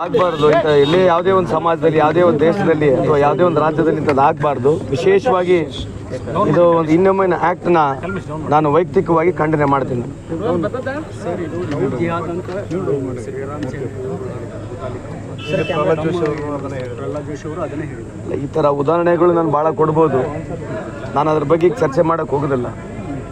ಆಗ್ಬಾರ್ದು ಇಂಥ ಇಲ್ಲಿ ಯಾವುದೇ ಒಂದು ಸಮಾಜದಲ್ಲಿ, ಯಾವುದೇ ಒಂದು ದೇಶದಲ್ಲಿ ಅಥವಾ ಯಾವುದೇ ಒಂದು ರಾಜ್ಯದಲ್ಲಿ ಇಂಥದ್ದು ಆಗಬಾರ್ದು. ವಿಶೇಷವಾಗಿ ಇದು ಒಂದು ಇನ್ನೊಮ್ಮೆ ಆ್ಯಕ್ಟ್ನ ನಾನು ವೈಯಕ್ತಿಕವಾಗಿ ಖಂಡನೆ ಮಾಡ್ತೀನಿ. ಈ ಥರ ಉದಾಹರಣೆಗಳು ನಾನು ಭಾಳ ಕೊಡ್ಬೋದು. ನಾನು ಅದ್ರ ಬಗ್ಗೆ ಚರ್ಚೆ ಮಾಡೋಕ್ಕೆ ಹೋಗೋದಿಲ್ಲ.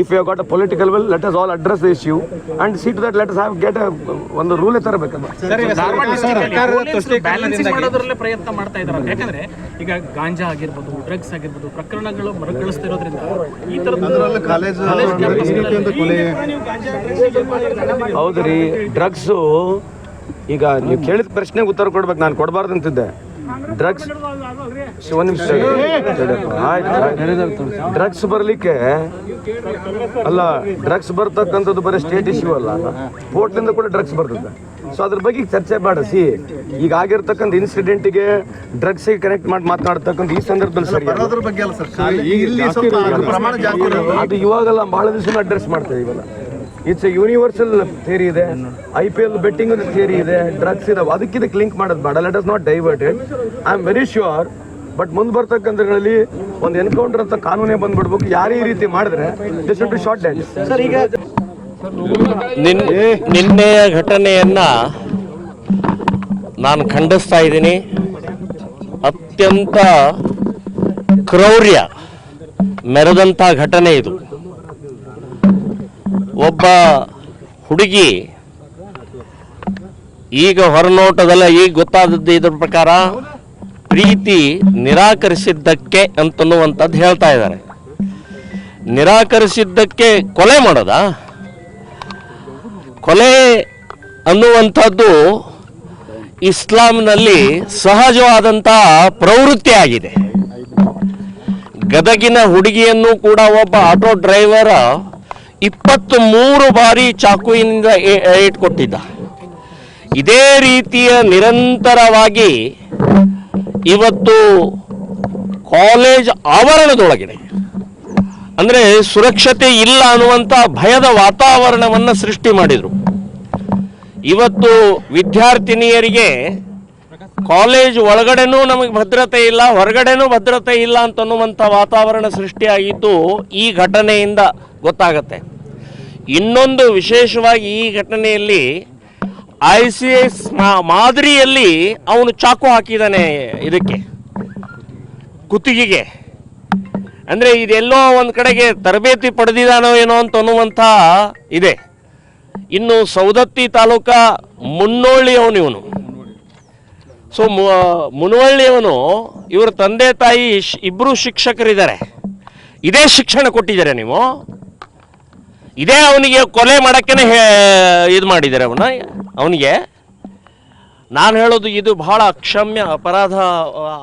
if you got a political will let us all address the issue and seat that let us have get ಒಂದು ರೂಲ್ ತರಬೇಕಲ್ಲ ಬ್ಯಾಲೆನ್ಸಿಂಗ್ ಮಾಡೋದ್ರಲ್ಲೇ ಪ್ರಯತ್ನ ಮಾಡ್ತಾ ಇದ್ದಾರೆ ಯಾಕಂದ್ರೆ ಈಗ ಗಾಂಜಾ ಆಗಿರ್ಬೋದು ಡ್ರಗ್ಸ್ ಆಗಿರ್ಬೋದು ಪ್ರಕರಣಗಳು ಮರುಕಳಿಸ್ತಿರೋದ್ರಿಂದ ಈ ತರದ ಕಾಲೇಜ್ ಹೌದು ರೀ ಡ್ರಗ್ಸು ಈಗ ನೀವು ಕೇಳಿದ ಪ್ರಶ್ನೆಗೆ ಉತ್ತರ ಕೊಡ್ಬೇಕು ನಾನು ಕೊಡಬಾರ್ದು ಅಂತಿದ್ದೆ. ಡ್ರಗ್ಸ್ ಒಂದು ನಿಮಿಷ ಡ್ರಗ್ಸ್ ಬರಲಿಕ್ಕೆ ಅಲ್ಲ ಡ್ರಗ್ಸ್ ಬರ್ತಕ್ಕಂಥದ್ದು ಬರೀ ಸ್ಟೇಟ್ ಇಶ್ಯೂ ಅಲ್ಲ ಇಂದ ಕೂಡ ಡ್ರಗ್ಸ್ ಬರ್ತದೆ ಸೊ ಅದ್ರ ಬಗ್ಗೆ ಚರ್ಚೆ ಮಾಡಿಸಿ ಈಗ ಆಗಿರ್ತಕ್ಕಂಥ ಇನ್ಸಿಡೆಂಟಿಗೆ ಡ್ರಗ್ಸಿಗೆ ಕನೆಕ್ಟ್ ಮಾಡಿ ಮಾತನಾಡ್ತಕ್ಕಂಥ ಈ ಸಂದರ್ಭದಲ್ಲಿ ಸರಿ ಅದು ಇವಾಗೆಲ್ಲ ಬಹಳ ದಿವಸ ಅಡ್ರೆಸ್ ಮಾಡ್ತೇವೆ ಇವೆಲ್ಲ ಇಟ್ಸ್ ಎ ಯೂನಿವರ್ಸಲ್ ಥಿಯರಿ ಇದೆ. I P L betting theory ಇದೆ. ಡ್ರಗ್ಸ್ ಇದಾವೆ. ಅದಕ್ಕೆ ಇದಕ್ಕೆ ಲಿಂಕ್ ಮಾಡೋದು ಬೇಡ. Let us not diverted I am very sure but ಮುಂದೆ ಬರ್ತಕ್ಕಂಥಗಳಲ್ಲಿ ಒಂದು ಎನ್ಕೌಂಟರ್ ಅಂತ ಕಾನೂನೇ ಬಂದ್ಬಿಡ್ಬೇಕು. ಯಾರೇ ಈ ರೀತಿ ಮಾಡಿದ್ರೆ this should be shortened sir ಈಗ ನಿನ್ ನಿನ್ನೆಯ ಘಟನೆಯನ್ನ ನಾನು ಖಂಡಿಸ್ತಾ ಇದ್ದೀನಿ. ಅತ್ಯಂತ ಕ್ರೌರ್ಯ ಮೆರೆದಂಥ ಘಟನೆ ಇದು. ಒಬ್ಬ ಹುಡುಗಿ ಈಗ ಹೊರನೋಟದಲ್ಲ ಈಗ ಗೊತ್ತಾದದ್ದು ಇದ್ರ ಪ್ರಕಾರ ಪ್ರೀತಿ ನಿರಾಕರಿಸಿದ್ದಕ್ಕೆ ಅಂತನ್ನುವಂಥದ್ದು ಹೇಳ್ತಾ ಇದ್ದಾರೆ. ನಿರಾಕರಿಸಿದ್ದಕ್ಕೆ ಕೊಲೆ ಮಾಡೋದಾ? ಕೊಲೆ ಅನ್ನುವಂಥದ್ದು ಇಸ್ಲಾಂನಲ್ಲಿ ಸಹಜವಾದಂತಹ ಪ್ರವೃತ್ತಿ ಆಗಿದೆ. ಗದಗಿನ ಹುಡುಗಿಯನ್ನು ಕೂಡ ಒಬ್ಬ ಆಟೋ ಡ್ರೈವರ ಇಪ್ಪತ್ತು ಮೂರು ಬಾರಿ ಚಾಕುವಿನಿಂದ ಏ- ಏಟ್ಕೊಟ್ಟಿದ್ದ ಇದೇ ರೀತಿಯ ನಿರಂತರವಾಗಿ ಇವತ್ತು ಕಾಲೇಜ್ ಆವರಣದೊಳಗಿದೆ. ಅಂದರೆ ಸುರಕ್ಷತೆ ಇಲ್ಲ ಅನ್ನುವಂಥ ಭಯದ ವಾತಾವರಣವನ್ನು ಸೃಷ್ಟಿ ಮಾಡಿದರು. ಇವತ್ತು ವಿದ್ಯಾರ್ಥಿನಿಯರಿಗೆ ಕಾಲೇಜ್ ಒಳಗಡೆನೂ ನಮಗೆ ಭದ್ರತೆ ಇಲ್ಲ, ಹೊರಗಡೆನೂ ಭದ್ರತೆ ಇಲ್ಲ ಅಂತನ್ನುವಂಥ ವಾತಾವರಣ ಸೃಷ್ಟಿಯಾಗಿದ್ದು ಈ ಘಟನೆಯಿಂದ ಗೊತ್ತಾಗತ್ತೆ. ಇನ್ನೊಂದು ವಿಶೇಷವಾಗಿ ಈ ಘಟನೆಯಲ್ಲಿ ಐ ಸಿ ಎಸ್ ಮಾದರಿಯಲ್ಲಿ ಅವನು ಚಾಕು ಹಾಕಿದ್ದಾನೆ ಇದಕ್ಕೆ, ಕುತ್ತಿಗೆಗೆ. ಅಂದರೆ ಇದೆಲ್ಲೋ ಒಂದು ಕಡೆಗೆ ತರಬೇತಿ ಪಡೆದಿದ್ದಾನೋ ಏನೋ ಅಂತ ಅನ್ನುವಂಥ ಇದೆ. ಇನ್ನು ಸೌದತ್ತಿ ತಾಲೂಕ ಮುನ್ನೋಳ್ಳಿಯವನು ಇವನು. ಸೊ ಮುನವಳ್ಳಿಯವನು ಇವರ ತಂದೆ ತಾಯಿ ಇಬ್ಬರು ಶಿಕ್ಷಕರಿದ್ದಾರೆ. ಇದೇ ಶಿಕ್ಷಣ ಕೊಟ್ಟಿದ್ದಾರೆ ನೀವು. ಇದೇ ಅವನಿಗೆ ಕೊಲೆ ಮಾಡೋಕ್ಕೇ ಇದು ಮಾಡಿದ್ದಾರೆ ಅವನ. ಅವನಿಗೆ ನಾನು ಹೇಳೋದು ಇದು ಬಹಳ ಅಕ್ಷಮ್ಯ ಅಪರಾಧ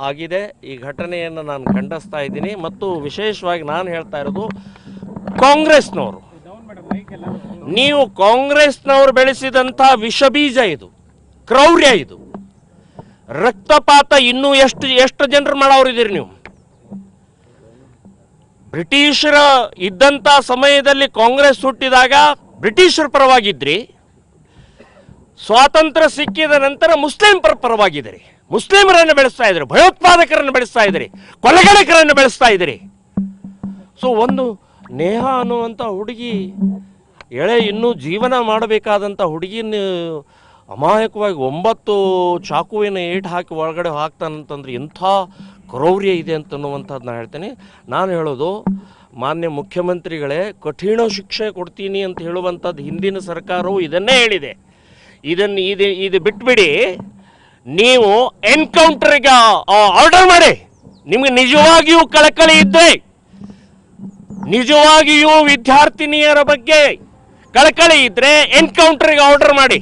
ಆಗಿದೆ. ಈ ಘಟನೆಯನ್ನು ನಾನು ಖಂಡಿಸ್ತಾ ಇದ್ದೀನಿ. ಮತ್ತು ವಿಶೇಷವಾಗಿ ನಾನು ಹೇಳ್ತಾ ಇರೋದು ಕಾಂಗ್ರೆಸ್ನವರು. ನೀವು ಕಾಂಗ್ರೆಸ್ನವರು ಬೆಳೆಸಿದಂಥ ವಿಷಬೀಜ ಇದು, ಕ್ರೌರ್ಯ ಇದು. ರಕ್ತಪಾತ ಇನ್ನೂ ಎಷ್ಟು ಎಷ್ಟು ಜನರು ಮಾಡೋರಿದ್ದೀರಿ ನೀವು? ಬ್ರಿಟಿಷರ ಇದ್ದಂಥ ಸಮಯದಲ್ಲಿ ಕಾಂಗ್ರೆಸ್ ಹುಟ್ಟಿದಾಗ ಬ್ರಿಟಿಷರ ಪರವಾಗಿದ್ರಿ. ಸ್ವಾತಂತ್ರ್ಯ ಸಿಕ್ಕಿದ ನಂತರ ಮುಸ್ಲಿಂ ಪರ ಪರವಾಗಿದ್ದೀರಿ ಮುಸ್ಲಿಮರನ್ನು ಬೆಳೆಸ್ತಾ ಇದ್ರಿ, ಭಯೋತ್ಪಾದಕರನ್ನು ಬೆಳೆಸ್ತಾ ಇದ್ರಿ ಕೊಲೆಗಡಕರನ್ನು ಬೆಳೆಸ್ತಾ ಇದ್ರಿ. ಸೊ ಒಂದು ನೇಹ ಅನ್ನುವಂಥ ಹುಡುಗಿ, ಎಳೆ ಇನ್ನೂ ಜೀವನ ಮಾಡಬೇಕಾದಂಥ ಹುಡುಗಿನ ಅಮಾಯಕವಾಗಿ ಒಂಬತ್ತು ಚಾಕುವಿನ ಏಟು ಹಾಕಿ ಒಳಗಡೆ ಹಾಕ್ತಾನಂತಂದ್ರೆ ಎಂಥ ಕ್ರೌರ್ಯ ಇದೆ ಅಂತನ್ನುವಂಥದ್ದು ನಾನು ಹೇಳ್ತೇನೆ. ನಾನು ಹೇಳೋದು, ಮಾನ್ಯ ಮುಖ್ಯಮಂತ್ರಿಗಳೇ, ಕಠಿಣ ಶಿಕ್ಷೆ ಕೊಡ್ತೀನಿ ಅಂತ ಹೇಳುವಂಥದ್ದು ಹಿಂದಿನ ಸರ್ಕಾರವು ಇದನ್ನೇ ಹೇಳಿದೆ. ಇದನ್ನು ಇದು ಇದು ಬಿಟ್ಬಿಡಿ. ನೀವು ಎನ್ಕೌಂಟರ್ಗೆ ಆರ್ಡರ್ ಮಾಡಿ. ನಿಮಗೆ ನಿಜವಾಗಿಯೂ ಕಳಕಳಿ ಇದ್ದರೆ ನಿಜವಾಗಿಯೂ ವಿದ್ಯಾರ್ಥಿನಿಯರ ಬಗ್ಗೆ ಕಳಕಳಿ ಇದ್ರೆ ಎನ್ಕೌಂಟರ್ಗೆ ಆರ್ಡರ್ ಮಾಡಿ.